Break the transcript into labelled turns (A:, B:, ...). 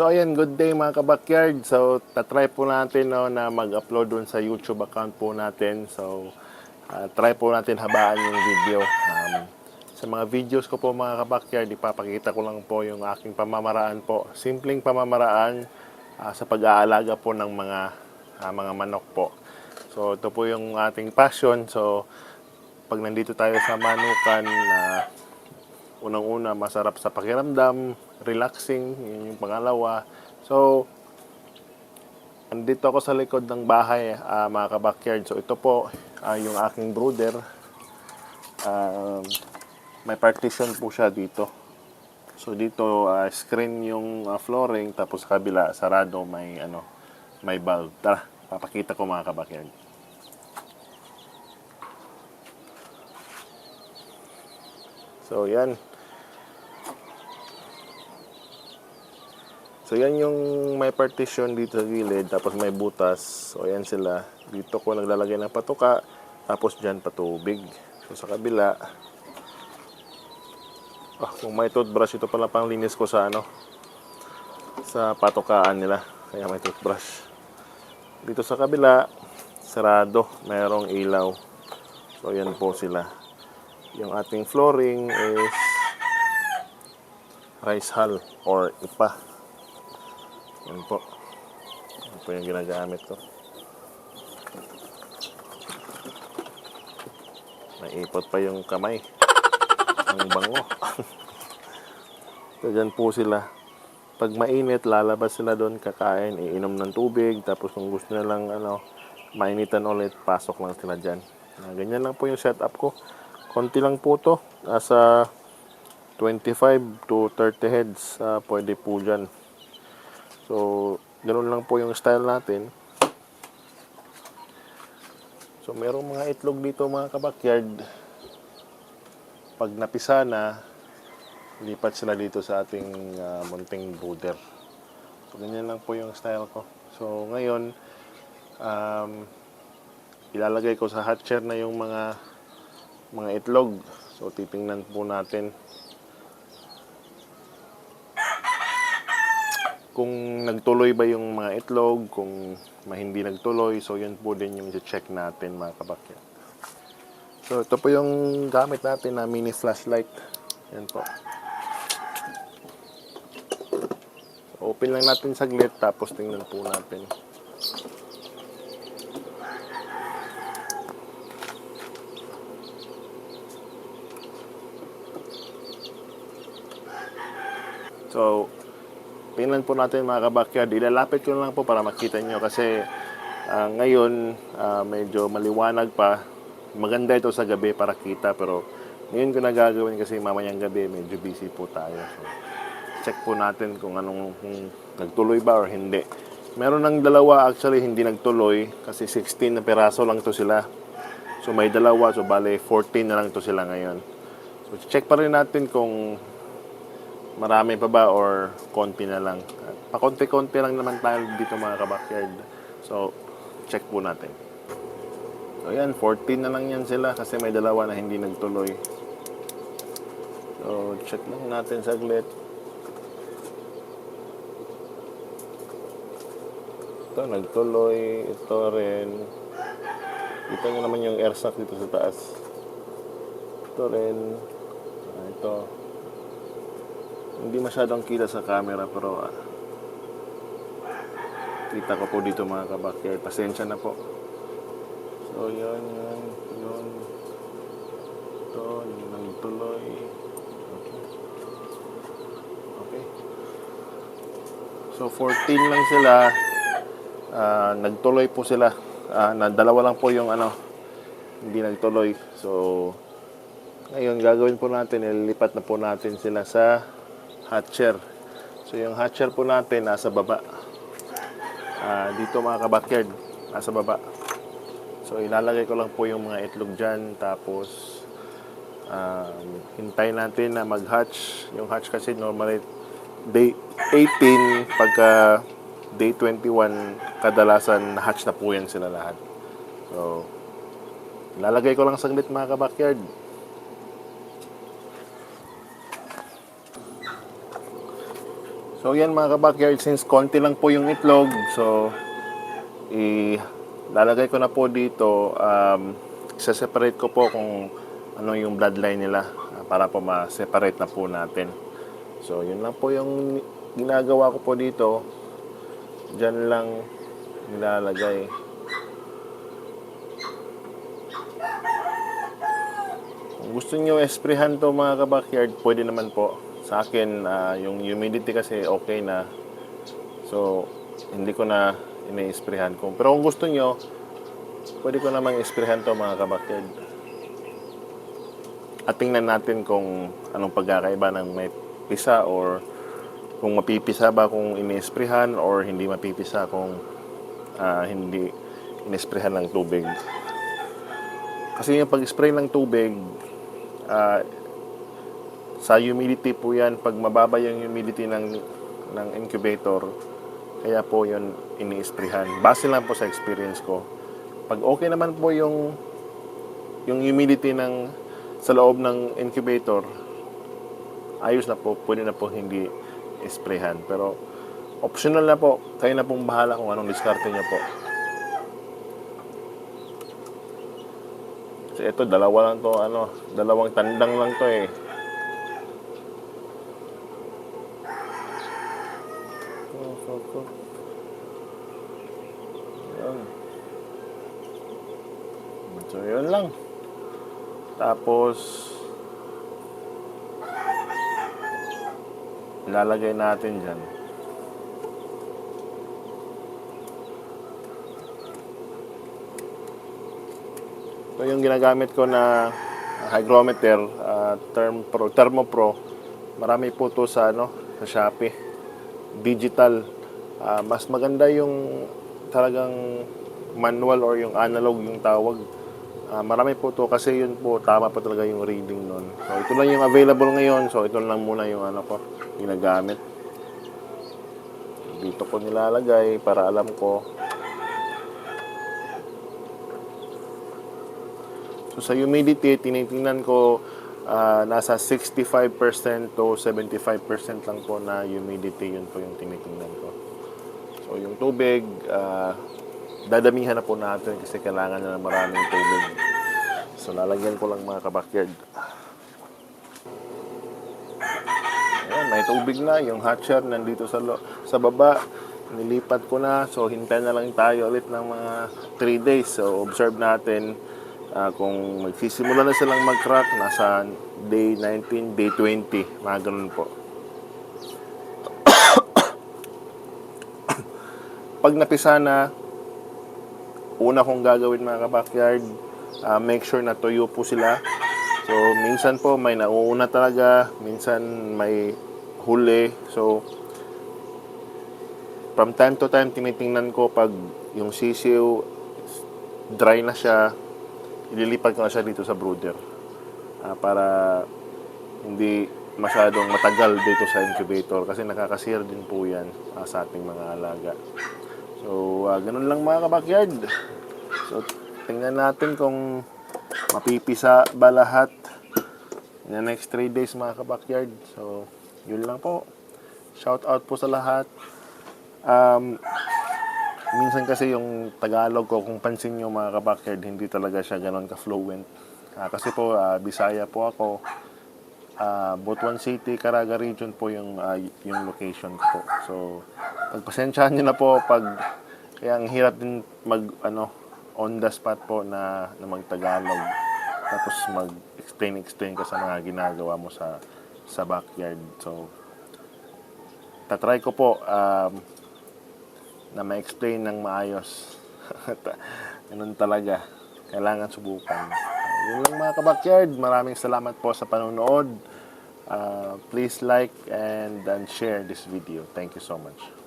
A: So ayan, good day mga kabakyard. So tatry po natin no, na mag-upload dun sa YouTube account po natin. So ah, try po natin habaan yung video. Um, sa mga videos ko po mga kabakyard, ipapakita ko lang po yung aking pamamaraan po. Simpleng pamamaraan ah, sa pag-aalaga po ng mga ah, mga manok po. So ito po yung ating passion. So pag nandito tayo sa manukan na unang-una masarap sa pakiramdam, relaxing, yun yung pangalawa. So, andito ako sa likod ng bahay, ah, mga kabakyard. So, ito po ah, yung aking brooder. Um, may partition po siya dito. So, dito ah, screen yung ah, flooring, tapos sa kabila, sarado, may ano, may bulb. Tara, papakita ko mga kabakyard. So, yan. So yan yung may partition dito sa gilid, tapos may butas. So yan sila. Dito ko naglalagay ng patuka, tapos dyan patubig. So sa kabila, ah, kung may toothbrush, ito pala pang linis ko sa ano, sa patukaan nila. Kaya may toothbrush. Dito sa kabila, sarado, mayroong ilaw. So yan po sila. Yung ating flooring is rice hull or ipa. Yan po. Yan po yung ginagamit ko. Naipot pa yung kamay. Ang bango. so, dyan po sila. Pag mainit, lalabas sila doon, kakain, iinom ng tubig, tapos kung gusto nilang ano, mainitan ulit, pasok lang sila dyan. Ah, ganyan lang po yung setup ko. Konti lang po to. Nasa 25 to 30 heads. ah, pwede po dyan. So, ganun lang po yung style natin. So, merong mga itlog dito mga kabakyard. Pag napisa na, lipat sila dito sa ating ah, munting brooder. So, ganyan lang po yung style ko. So, ngayon, um, ilalagay ko sa hatcher na yung mga mga itlog. So, titingnan po natin kung nagtuloy ba yung mga itlog, kung hindi nagtuloy, so yun po din yung check natin mga kabakyan. So ito po yung gamit natin na mini flashlight. Yan po. So, open lang natin saglit tapos tingnan po natin. So, Tingnan po natin mga kabakyard. Ilalapit ko lang po para makita nyo kasi ah, ngayon ah, medyo maliwanag pa. Maganda ito sa gabi para kita pero ngayon ko na gagawin kasi mamayang gabi medyo busy po tayo. So, check po natin kung anong kung nagtuloy ba or hindi. Meron ng dalawa actually hindi nagtuloy kasi 16 na peraso lang to sila. So may dalawa so bale 14 na lang to sila ngayon. So check pa rin natin kung marami pa ba or konti na lang. Pakonti-konti lang naman tayo dito mga kabakyard. So, check po natin. So, yan, 14 na lang yan sila kasi may dalawa na hindi nagtuloy. So, check lang natin saglit. Ito, nagtuloy. Ito rin. Kita nyo naman yung air sac dito sa taas. Ito rin. Ah, Ito. Hindi masyadong kita sa camera pero ah, kita ko po dito mga kabakyard. Pasensya na po. So, yan, yan, yun. Ito, yung nagtuloy. Okay. Okay. So, 14 lang sila. Ah, nagtuloy po sila. Ah, na, dalawa lang po yung ano, hindi nagtuloy. So, ngayon, gagawin po natin, ililipat na po natin sila sa hatcher. So, yung hatcher po natin nasa baba. Ah, dito mga kabakyard, nasa baba. So, ilalagay ko lang po yung mga itlog dyan. Tapos, um, hintay natin na mag-hatch. Yung hatch kasi normally day 18, pagka day 21, kadalasan hatch na po yan sila lahat. So, ilalagay ko lang saglit mga kabakyard. So yan mga kabakyard, since konti lang po yung itlog, so ilalagay ko na po dito, um, isa-separate ko po kung ano yung bloodline nila ah, para po ma-separate na po natin. So yun lang po yung ginagawa ko po dito. Diyan lang nilalagay. Kung gusto nyo esprehan to mga kabakyard, pwede naman po. Sa akin, ah, yung humidity kasi okay na. So, hindi ko na ini-esprehan ko. Pero kung gusto nyo, pwede ko namang esprehan to mga kabakyard. At tingnan natin kung anong pagkakaiba ng may pisa or kung mapipisa ba kung ini-esprehan or hindi mapipisa kung ah, hindi in-esprehan ng tubig. Kasi yung pag-spray ng tubig, ah, sa humidity po yan, pag mababa yung humidity ng, ng incubator, kaya po yun ini-sprayhan. Base lang po sa experience ko. Pag okay naman po yung yung humidity ng sa loob ng incubator, ayos na po, pwede na po hindi isprayhan. Pero optional na po, kayo na pong bahala kung anong diskarte niyo po. Kasi ito, dalawa lang to, ano, dalawang tandang lang to eh. Oh, so, so. Yan. So, yun lang. Tapos, ilalagay natin dyan. Ito yung ginagamit ko na hygrometer, uh, term pro, Thermopro. Marami po to sa ano, sa Shopee. Digital. Ah, mas maganda yung talagang manual or yung analog yung tawag. Ah, marami po to kasi yun po tama po talaga yung reading nun. So ito lang yung available ngayon. So ito lang muna yung ano ko ginagamit. Dito ko nilalagay para alam ko So sa humidity, tinitingnan ko ah, nasa 65% to 75% lang po na humidity. Yun po yung tinitingnan ko. So yung tubig, ah, dadamihan na po natin kasi kailangan na ng maraming tubig. So lalagyan ko lang mga kabakyard. Ayan, may tubig na. Yung hatcher nandito sa, lo- sa baba. Nilipat ko na. So hintay na lang tayo ulit ng mga 3 days. So observe natin ah, kung magsisimula na silang mag-crack. Nasa day 19, day 20. Mga ganun po. Pag napisa na, una kong gagawin mga kabakyard, ah, make sure na tuyo po sila. So, minsan po may nauuna talaga, minsan may huli. So, from time to time, tinitingnan ko pag yung sisiw dry na siya, ililipat ko na siya dito sa brooder. Ah, para hindi masyadong matagal dito sa incubator kasi nakakasir din po yan ah, sa ating mga alaga. So, ah, ganun lang mga kabakyard. So, tingnan natin kung mapipisa ba lahat in the next 3 days mga kabakyard. So, yun lang po. Shout out po sa lahat. Um, minsan kasi yung Tagalog ko, kung pansin nyo mga kabakyard, hindi talaga siya ganon ka-fluent. Ah, kasi po, ah, Bisaya po ako. Ah, Butuan City, Caraga Region po yung, ah, yung location ko. So, pagpasensyahan nyo na po pag kaya ang hirap din mag ano on the spot po na, na magtagalog. Tapos mag explain explain ka sa mga ginagawa mo sa sa backyard. So tatry ko po um, na ma-explain ng maayos. Ganun talaga. Kailangan subukan. Yun lang mga kabakyard maraming salamat po sa panonood. Uh, please like and, and share this video. Thank you so much